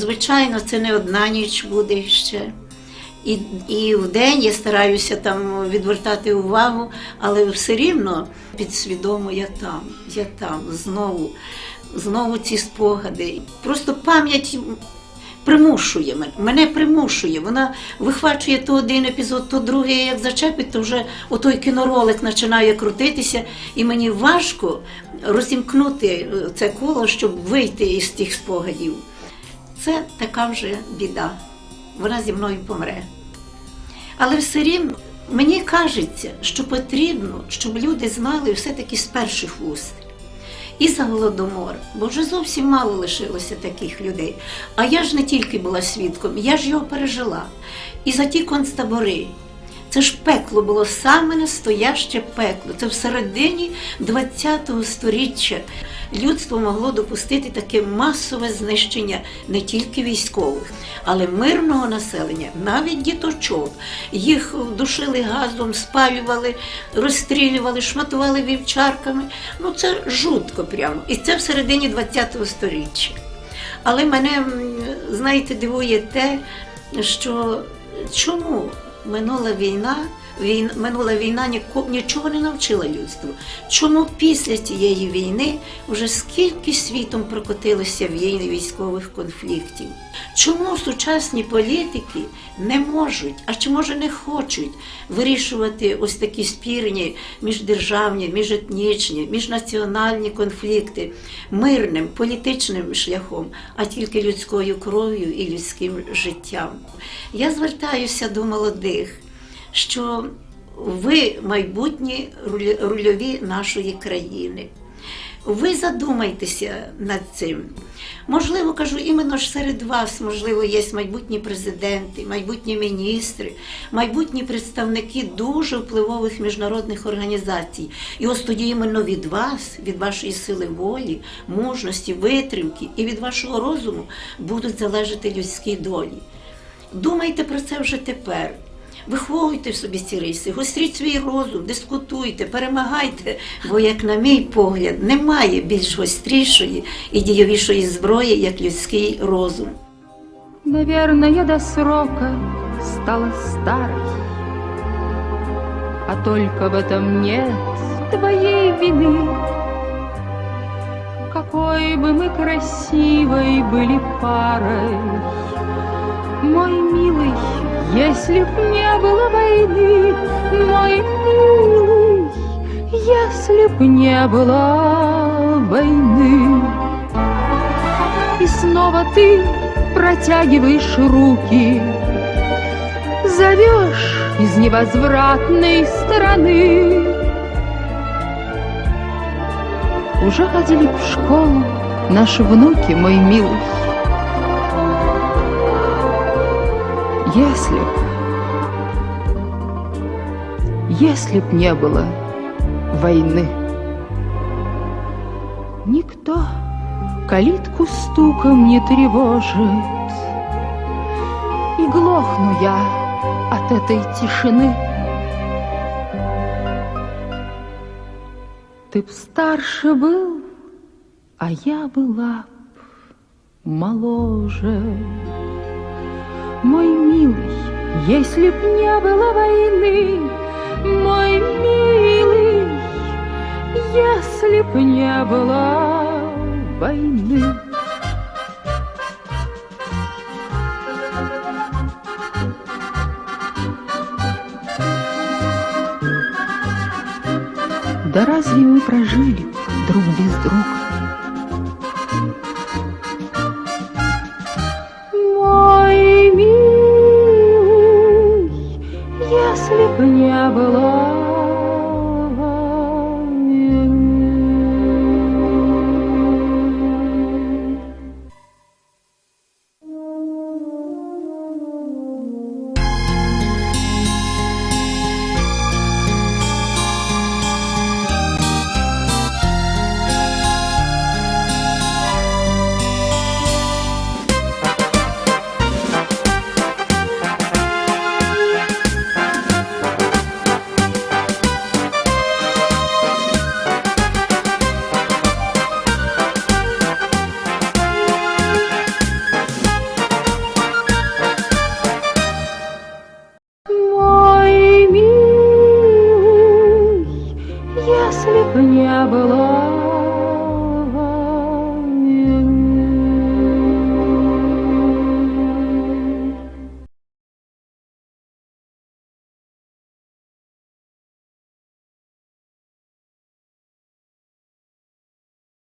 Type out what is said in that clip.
звичайно, це не одна ніч буде ще. І, і в день я стараюся там відвертати увагу, але все рівно підсвідомо я там, я там, знову, знову ці спогади. Просто пам'ять примушує мене, мене примушує. Вона вихвачує то один епізод, то другий, як зачепить, то вже отой кіноролик починає крутитися, і мені важко розімкнути е, це коло, щоб вийти із тих спогадів. Це така вже біда. Вона зі мною помре. Але все рівно мені кажеться, що потрібно, щоб люди знали все-таки з перших вуст. І за голодомор, бо вже зовсім мало лишилося таких людей. А я ж не тільки була свідком, я ж його пережила. І за ті концтабори. Це ж пекло було саме настояще пекло. Це в середині ХХ століття людство могло допустити таке масове знищення не тільки військових, але мирного населення, навіть діточок. Їх душили газом, спалювали, розстрілювали, шматували вівчарками. Ну це жутко прямо. І це в середині ХХ століття. Але мене, знаєте, дивує те, що чому минула війна, війна минула війна ніко- нічого не навчила людству. Чому після цієї війни вже скільки світом прокотилося війни військових конфліктів? Чому сучасні політики не можуть, а чи може не хочуть вирішувати ось такі спірні міждержавні, міжетнічні, міжнаціональні конфлікти мирним політичним шляхом, а тільки людською кров'ю і людським життям? Я звертаюся до молодих, що ви майбутні рульові нашої країни. Ви задумайтеся над цим. Можливо, кажу, іменно ж серед вас, можливо, є майбутні президенти, майбутні міністри, майбутні представники дуже впливових міжнародних організацій. І ось тоді іменно від вас, від вашої сили волі, мужності, витримки і від вашого розуму будуть залежати людські долі. Думайте про це вже тепер. Виховуйте в собі ці риси, гостріть свій розум, дискутуйте, перемагайте, бо, як на мій погляд, немає більш гострішої і дієвішої зброї, як людський розум. Наверное, до срока стала старой, А только в этом нет твоей вины. Какой бы мы красивой были парой, Мой милый, Если б не было войны, Мой милый, если б не было войны. И снова ты протягиваешь руки, Зовешь из невозвратной стороны. Уже ходили в школу наши внуки, мой милый. Если б, если б не было войны, никто калитку стуком не тревожит. И глохну я от этой тишины. Ты б старше был, а я была б моложе. Мой милый, если б не было войны, мой милый, если б не было войны. Да разве мы прожили друг без друга? Не было